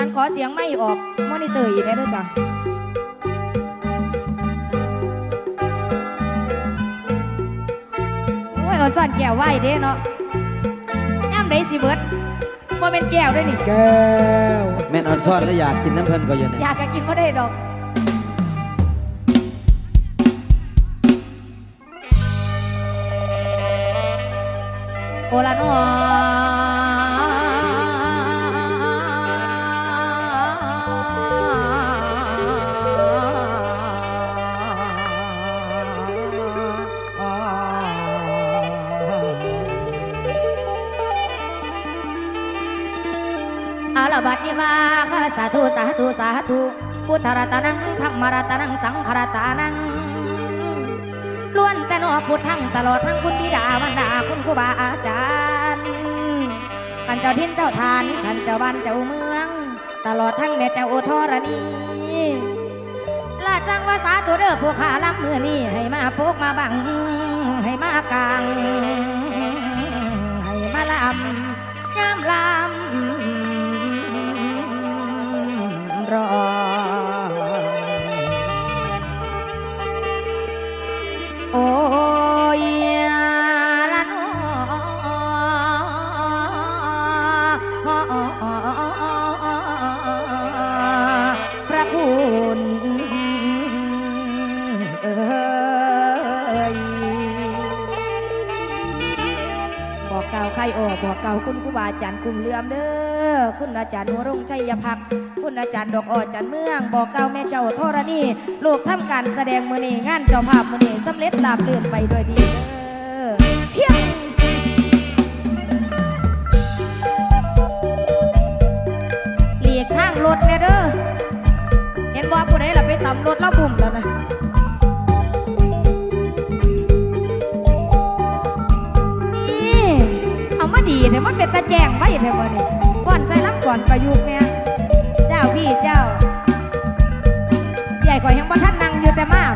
ารย์ขอเสียงไม่ออกมอนิเตอร์อีกได้ด้วยจ้ะโอ้ยอดซ่อนแก้วไหวเด้เนาะย่ำได้สิเบิดว่าเป็นแก้วด้วยนี่ แก้ว แม่นออนซ่อนแล้วอยากกินน้ำเพิ่นก็อยู่เนี่ยอยากจะกินก็ได้ดอก โอลาโนอ สาธุสาธุสาธุพุทธรัตนังธรรมรัตนังสังขรัตนังล้วนแต่นอพุทธังตลอดทั้งคุณบิดามันดาคุณครูบาอาจารย์ขันเจ้าทิ้นเจ้าทานขันเจ้าบ้านเจ้าเมือง ตลอดทั้งแม่เจ้าโอทรณีลาจังว่าสาธุเด้อผู้ขาล้ำมือนี้ให้มาพกมาบัง ให้มากลาง ให้มาลำยามลำ ร เก่าใครออกบอกเก่าคุณครูบาอาจารย์คุมเลื่อมเด้อคุณอาจารย์นวรงค์ชัยพักคุณอาจารย์ดอกอ้อจันเมืองบอกเก่าแม่เจ้าโทรณีลูกทำการแสดงมือนีงานเจ้าภาพมือนีสำเร็จราบรื่นไปด้วยดีเด้อเพียงหลีกทางรถเนี่ยเด้อเห็นว่าผู้ใดล่ะไปตำรถแล้วบุ่มแล้วนะ เป็นตาแจงไว้เถอะบ่นี่ก่อนใส่ล้ำก่อนประยุกต์เนี่ยเจ้าพี่เจ้า ใหญ่กว่ายังบ่ท่านนั่งอยู่แต่มาก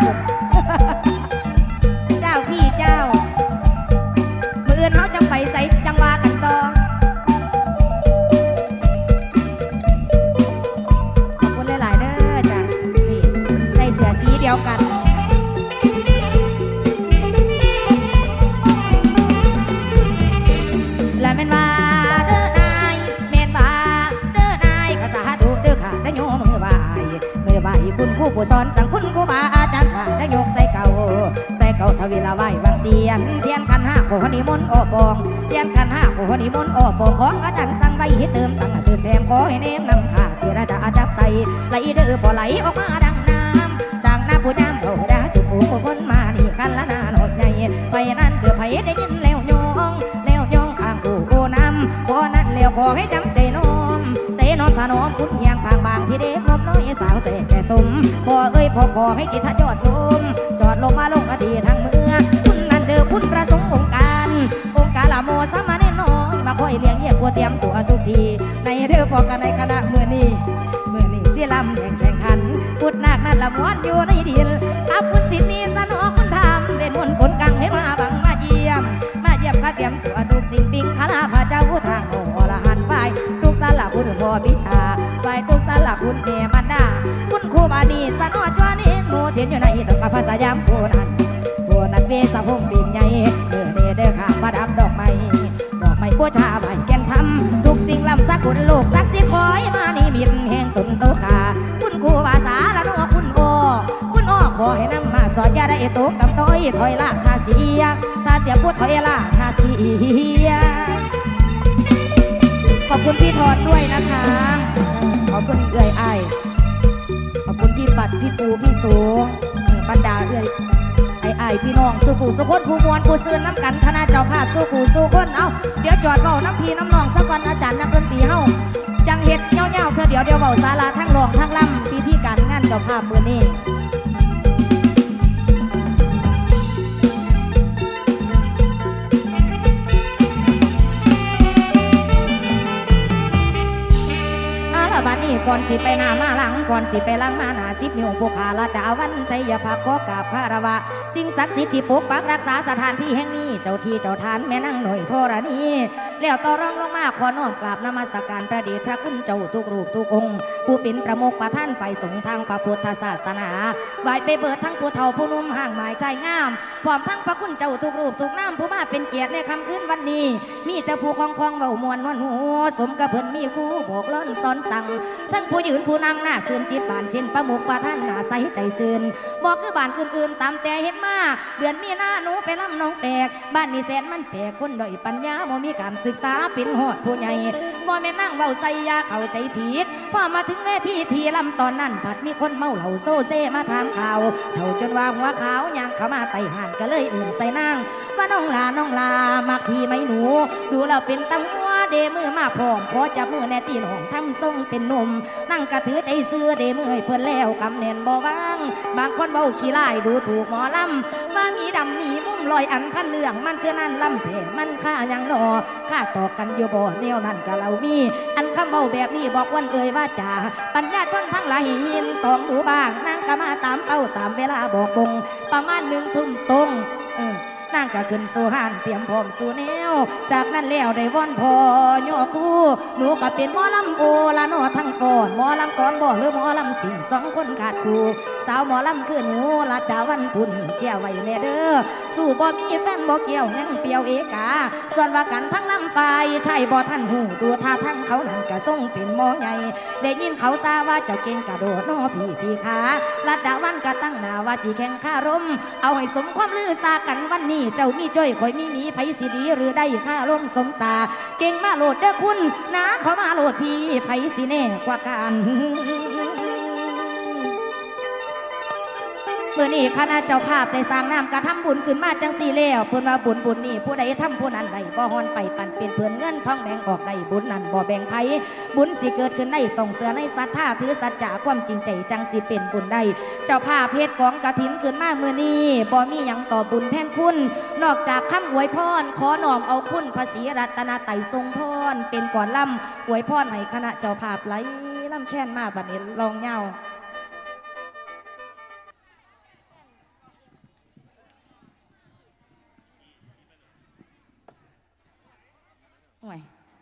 นิมนต์อกของอาจารย์สั่งไว้ให้เติมสั่งเติมแถมขอให้เนมนำค่ะเจรจาจับใส่ไหลเด้อพอไหลออกมาดังน้ำดังน้ำผู้น้ำเขาดาจุดผู้คนมานี่กันละนาหนดใหญ่ไปนั่นเกือบไผได้ยินแล้วโยงแล้วยองข้างกูโอน้ำพอนั้นแล้วขอให้จำใจน้อมใจน้อมถนอมคุณเอียงทางบางที่เด็กนบน้อยสาวเสกแก่สมพอเอ้ยพอขอให้จิตจอดลมจอดลงมา ตัวเตรียมตัวทุกที ในเรือพอกันในคณะเมื่อนี้เมื่อนี้เสียลำแข่งแข่งขันพุดนาคนั่นละม้วนอยู่ในดินอับคุณสินีสนองคุณทำเป็นมนต์คนกังให้มาบังมาเยี่ยม มาเยี่ยมข้าเตรียมตัวทุกสิ่งปิงคณะพระเจ้าผู้ทางองค์อรหันต์ฝ่ายทุกสาระคุณพ่อพิธาฝ่ายทุกสาระคุณเอมันดาคุณครูบานีสนอจวนินโมเทียนอยู่ในตะกภาษายามโพนันโพนันเวสะพงปิ่นใหญ่เด้อเด้อเด้อข้ามาดับดอกไม้ดอกไม้บัวชาใบแก่นทำทุกสิ่งลำสักคุณโลกสักที่คอยมานี่มิตแห่งตุนโตขาคุณครูภาษาละน้อคุณโอคุณอ้อขอให้นำมาสอนยาได้ตกกำต้อยถอยล่าท่าเสียท่าเสียพูดถอยล่าท่าเสียขอบคุณพี่ทอนด้วยนะคะ ขอบคุณเอื่อยไอขอบคุณพี่ปัดพี่ปูพี่สูบรรดาเอื่อย อ้ไอ้ายพี่น้องสู้ขู่สู้คนผู้มวลผู้ซื่นน้ำกันคณะเจ้าภาพสู้ขู่สู้คนเอาเดี๋ยวจอดเบาน้ำพีน้ำนองสักวันอาจารย์นักดนตรีเฮาจังเห็ดเงี้ยวๆเธอเดี๋ยวเดี๋ยวเบาสาลาทั้งรองทั้งล่ำพิธีการงานเจ้าภาพมือนี้ ก่อนสิไปหน้ามาหลังก่อนสิไปหลังมาหน้าสิบนิ้วผู้ขาละดาวันใจอยภาพขอกราบคารวะ สิ่งศักดิ์สิทธิ์ที่ปกปักรักษาสถานที่แห่งนี้ เจ้าที่เจ้าทานแม่นั่งหน่อยโทรณีแล้วต่อรองลงมาขอน้อมกราบนมัสการพระเดชพระคุณเจ้าทุกรูปทุกองค์ ผู้เป็นประมุขประท่านฝ่สงทางพระพุทธศาสนาไหวไปเบิดทั้งผู้เฒ่าผู้นุ่มห่างหมายใจงาม พร้อมทั้งพระคุณเจ้าทุกรูปทุกน้ำผู้มาเป็นเกียรติในคำคืนวันนี้ มีแต่ผู้คองคองเบามวนนวลหูสมกับเพิ่นมีครูบอกล้นสอนสั่ง ทั้งผู้ยืนผู้นั่งหน้าซื่นจิตบานเช่นประมุขประท่านหน้าใสใจซื่นบอกคือบานอื่นๆตามแต่เห็นมาเดือนมีหน้าหนูไปล่ำน้องแตก บ้านนี้แสนมันแปลกคนด้อยปัญญาบ่มีการศึกษาเป็นหอดผู้ใหญ่บ่แม่นั่งเว้าใส่ยาเข้าใจผิดพอมาถึงเวทีทีลำตอนนั้นผัดมีคนเมาเหล้าโซเซมาถามข่าวเท่าจนว่าหัวขาวย่างเข้ามาไต่ห่านก็เลยอื่นใส่นางว่าน้องลาน้องลามักพี่ไหมหนู ดูแล้วเป็นตำหัว เดมือมาพร้อมขอจับมือแน่ตีน้องทำทรงเป็นหนุ่มนั่งกระถือใจเสื้อเดมือให้เพื่อนแล้วกำเนนบ่ว่าง บางคนเบาขี้ไล่ดูถูกหมอลำว่ามีดำมีมุมลอยอันพันเรื่องมันคือนั่นลำแผ่มันค่ายังหนอค่าต่อกันอยู่บ่แนวนั่นก็เรามี อันคำเบาแบบนี้บอกวันเอ่ยว่าจ่าปัญญาชนทั้งหลายยินต้องดูบ้างนั่งก็มาตามเป้าตามเวลาบอกบงประมาณหนึ่งทุ่มตรงเออ นางก็ขึ้นสู่ห้านเตรียมพร้อมสู่แนว จากนั้นแล้วได้ว่อนพอยอกูหนูก็เป็นหมอลำโอละโนอทั้งฟอนหมอลำก่อนบ่หรือหมอลำสิ่งสองคนขาดคู่สาวหมอลำคือหนูลัดดาวันปุ่นเจ้าไว้แน่เด้อ สู่บ่มีแฟนบ่เกี่ยวยังเปียวเอกา ส่วนว่ากันทั้งลำไฟใช่บ่ท่านหูตัวท่าทั้งเขานั่นก็ทรงเป็นหมอใหญ่ได้ยินเขาซาว่าเจ้าเก่งกระโดดนอพี่พี่ขาลัดดาวันก็ตั้งนาว่าสีแข่งข้ารม เอาให้สมความลือซากันวันนี้เจ้ามีจ้อยคอยมีมีไผสิดีหรือได้ข้าลมสมสา เก่งมาโหลดเด้อคุณนะเขามาโหลดพี่ไผสิแน่กว่ากัน เมื่อนี้คณะเจ้าภาพได้สร้างน้ำกระทำบุญขึ้นมาจังสี่แล้วเพิ่นว่าบุญบุญนี่ผู้ใดทำผู้นั้นใดบ่ฮอนไปปันเป็นเพื่อนเงินทองแบ่งออกได้บุญนั้นบ่แบ่งไผบุญสิเกิดขึ้นได้ต้องเสือในศรัทธาถือสัจจะความจริงใจจังสิเป็นบุญได้เจ้าภาพเพชรของกระถินขึ้นมาเมื่อนี้บ่มีหยังต่อบุญแทนคุณ นอกจากคำอวยพรขอหน้อมเอาคุณภาษีรัตนาไตรทรงพรเป็นก่อนล่ำอวยพรให้คณะเจ้าภาพไหลล่ำแค้นมาบัดนี้ลองเหย้า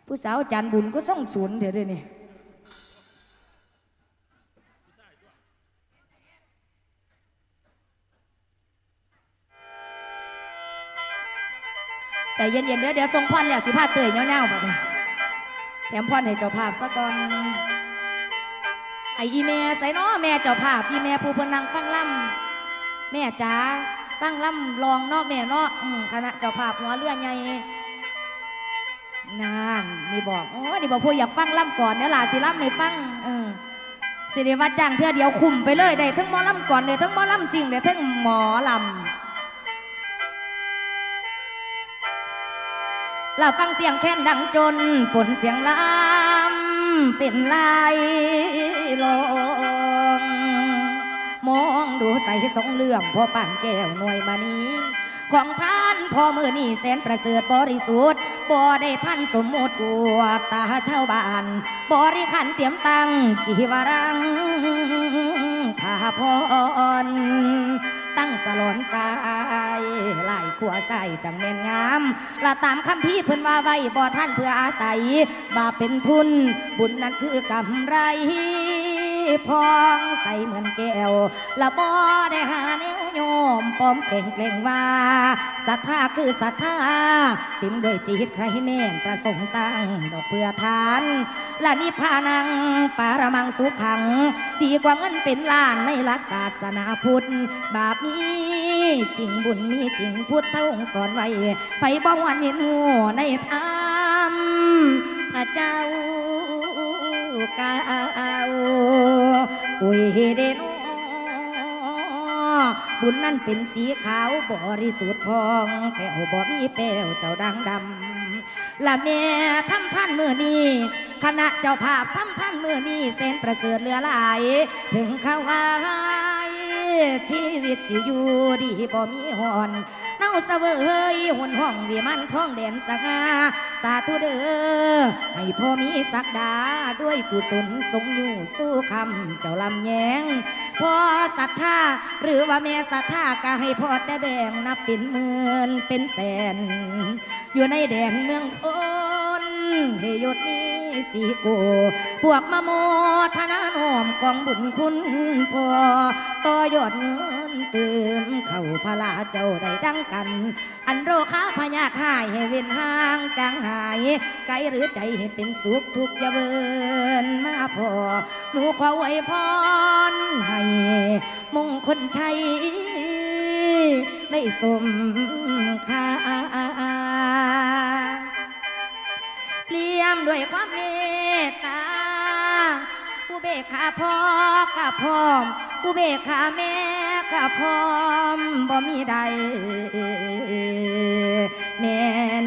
ผู้สาวจันบุญก็ต้องศูนย์เดี๋ยวเดี๋ยนี้ใจเย็นๆเดี๋ยวเดี๋ยวทรงพรแล้วสิพาเตยเงาๆแบบนี้แถมพรให้เจ้าภาพซะก่อนไออีแม่ใส่น้อแม่เจ้าภาพอีแม่ผู้พนังฟังล่ำแม่จ๋าฟังล่ำลองเนาะแม่เนาะอืมคณะเจ้าภาพหัวเรือใหญ่ นานนี่บอกโอ้นี่บอกพูดอยากฟังล่ำก่อนเดี๋ยวหลาสิล่ำไม่ฟังเออสิริวัตจ้างเทื่อเดียวคุมไปเลยได้ทั้งหมอล่ำก่อนได้ทั้งหมอล่ำสิ่งได้ทั้งหมอลำเราฟังเสียงแค้นดังจนปนเสียงล่ำเป็นลายลงมองดูใส่สองเหลื่อมพอป่านแก้วหน่วยมานี้ ของท่านพ่อมือนี่แสนประเสริฐบริสุทธิ์บ่ได้ท่านสมมุติกัวตาชาวบ้านบริขันเตรียมตังจีวรังข้าพรตั้งสลอนสายไล่ขัวใส่จังแม่นงามละตามคำพี่เพิ่นว่าไว้บ่ท่านเพื่ออาศัยบาเป็นทุน บุญนั้นคือกำไร พองใส่เหมือนแก้วละบ่ได้หาแนวโยมปลอมเก่งเกรงว่าศรัทธาคือศรัทธาติมด้วยจิตใครแม่นประสงค์ตั้งดอกเปลือทาน และนิพพานังปารมังสุขัง ดีกว่าเงินเป็นล้านในหลักศาสนาพุทธ บาปมีจริงบุญมีจริงพุทธองค์สอนไว้ ไปบ่วันเห็นหัวในธรรมพระเจ้ากาวอุ ยเดนบุญนั้นเป็นสีขาวบริสุทธิ์พองแก้วบ่มีแป้วเจ้าดังดำละแม่ทำท่านมือนี้คณะเจ้าภาพทำท่านมือนี้เส้นประเสริฐเหลือหลาย ถึงเขาอายชีวิตสิอยู่ดีบ่มีหอน เน่าเสวยหุ่นห้องวิมันท้องแดนสง่า สาธุเด้อให้พ่อมีสักดาด้วยกุศลสงอยู่สู้คำเจ้าลำแยงพ่อศรัทธาหรือว่าแม่ศรัทธาก็ให้พ่อแต่แบ่งนับเป็นหมื่นเป็นแสน อยู่ในแดนเมืองคน เฮยศนี้สีโกพวกมาโมทนาโนมกองบุญคุณพ่อต่อยอดเงินเติมเข้าพลาเจ้าได้ดังกัน อันโรคาพยาธิหายให้เว้นห่างจางหาย ไกลหรือใจให้เป็นสุขทุกอย่าเบินมาพอหนูขอไว้พรให้มงคลชัยได้สมค่าามด้วยความเมตตาผู้เบกขาพ่อกะพร้อมผู้เบกขาแม่กะพร้อมบ่มีใดแม่น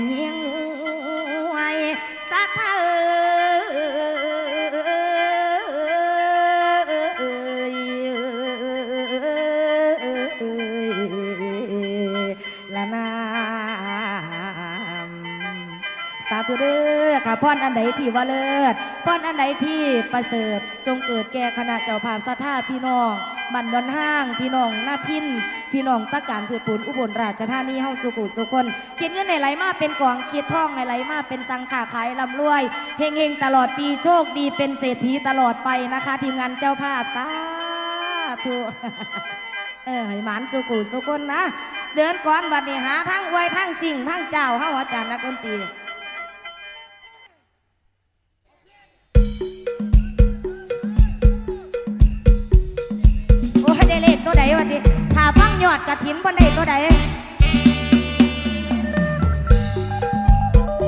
ด้อค่ะพรอันใดที่ว่าเลิศพรอันใดที่ประเสริฐจงเกิดแก่คณะเจ้าภาพสัทธาพี่น้องบันดอนห้าง พี่น้องหน้าพินพี่น้องตะการพืชปูนอุบลราชธานีเฮาสุขุสุคนคิดเงินในไหลมาเป็นกองคิดท่องในไหลมาเป็นสังขาขายลำรวยเฮงเฮงตลอดปีโชคดีเป็นเศรษฐีตลอดไปนะคะ ทีมงานเจ้าภาพสาธุเออให้หมานสุขุสุคนนะ เดินก่อนบัดนี้หาทั้งอวยทั้งสิ่งทั้งเจ้าเฮาอาจารย์นักดนตรี ตัวใดวะทีถ้าฟังยอดกระถินบนได้ตัวใด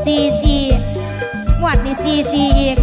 สี่สี่งวดนี่สี่สี่อีก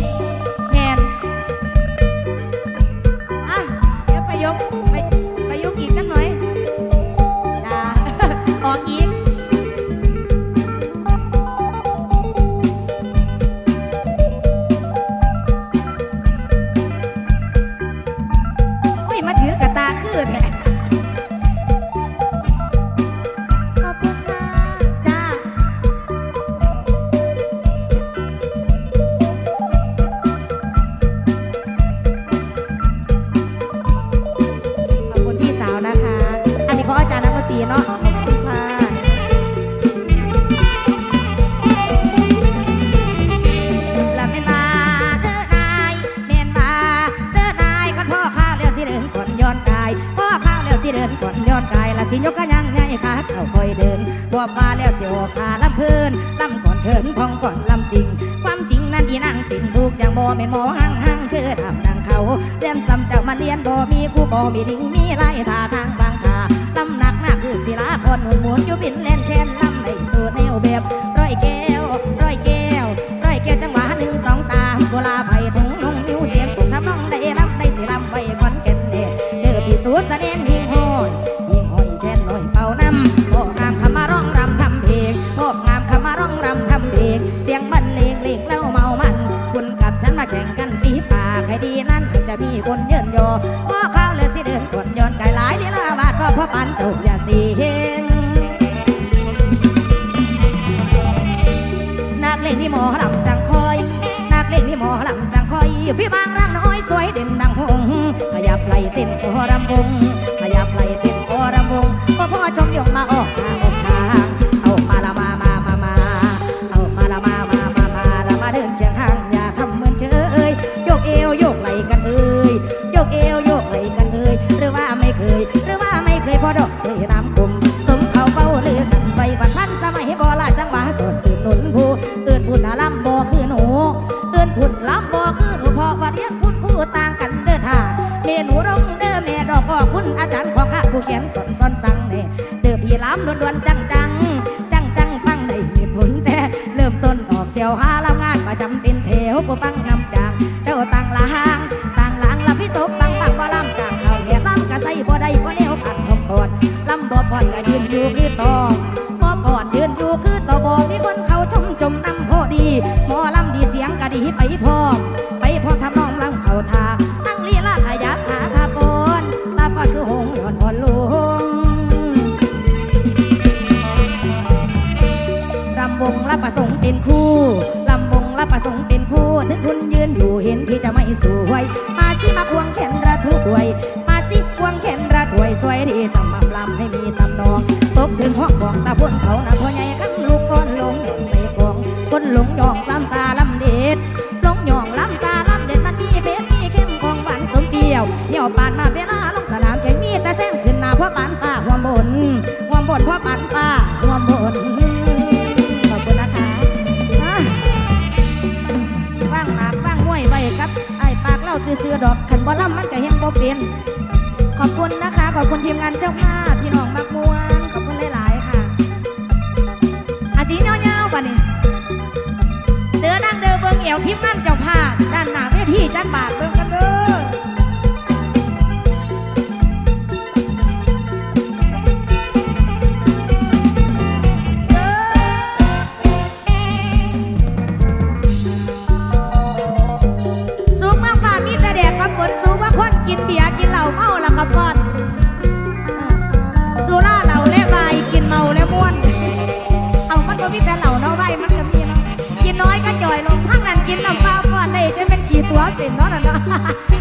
วบมาแล้วเสียวขาลำเพิ่นลำก่อนเถินพองก่อนลำสิง ความจริงนั้นดีนางสิงถูกอย่างบ่แม่นหมอห่างหังคือทำนางเขาเรียนซ้ำเจ้ามาเรียนบ่มีครูบ่มีดิ้งมีไรท่าทางบางท่าลำหนักหน้าคือศิลาคนหมุนหมุนอยู่บินเล่นแค้นลำในตัวแนวแบบ ที่พี่บางร่างน้อยสวยเด่นดังหงขยับไหลเต้นคอรำวงขยับไหลเต้นคอรำวงพ่อพ่อชมยงมา เป็นแถวผู้ฟังนำจางเจ้าต่างลางต่างลางละพิศพต่างฟังบ่ลำจางเขาเรียกลำกะใส่บ่ได้บ่แนวผ่านทบทวนลำบ่พอดก็ยืน สิน ขอบคุณนะคะ ขอบคุณทีมงานเจ้าภาพพี่น้องมากมวนขอบคุณหลายๆค่ะ อาจีเงาๆป่ะนี่เดือนั่งเดินเบิ้งเอวทีมงานเจ้าภาพด้านหน้าเวทีด้านบาก Yeah.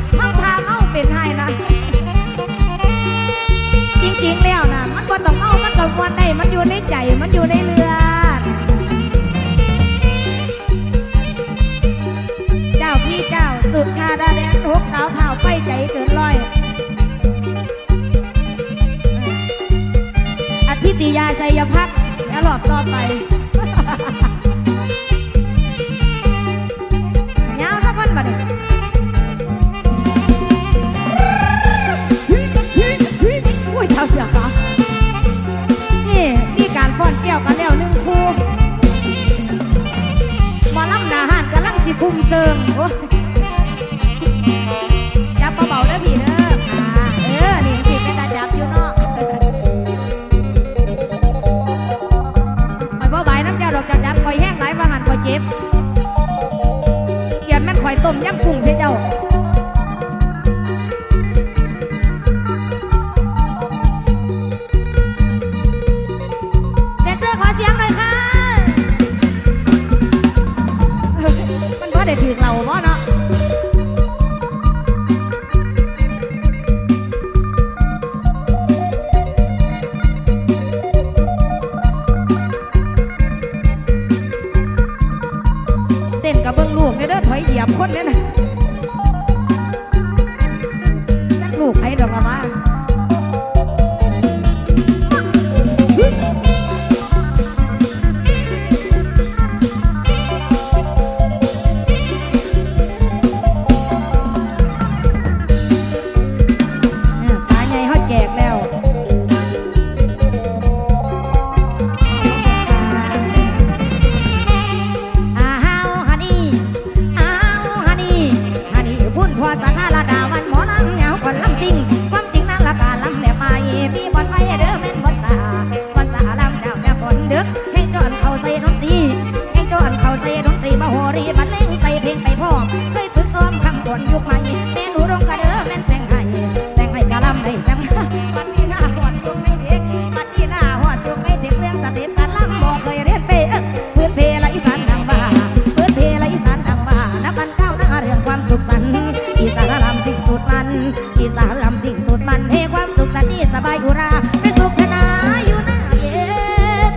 สาลำสิ่งสุดมันเฮ้ความสุขสันนิสบายอุราเป็นสุขขนาอยู่หน้าเว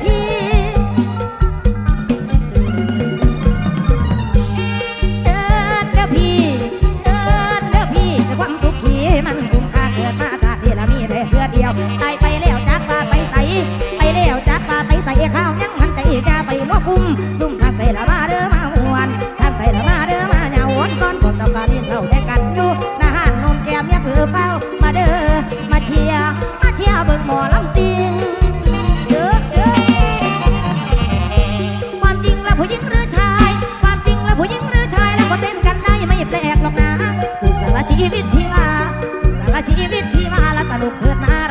ทีเชิญเด้อพี่เชิญเด้อพี่แต่ความสุขขี้มันคุ้มค่าเกิดมาชาตินี้ละมีแต่เพื่อเดียวตายไปแล้วจากว่าไปใสไปแล้วจากว่าไปใสข้าวยังมันใจกาไปรวบคุมสุ ชีวิตที่มาสารชีวิตที่มาแล้วก็ลูกเถิดนา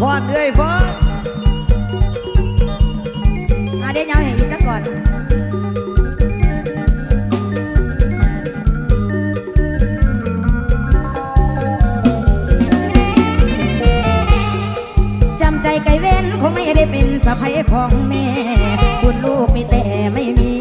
ฟอนเอ้ยฟอนอาเดียวเอาให้อีกจักก่อนจำใจไก่เว้นคงไม่ได้เป็นสะพ้ยของแม่ คุณลูกมีแต่ไม่มี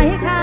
哎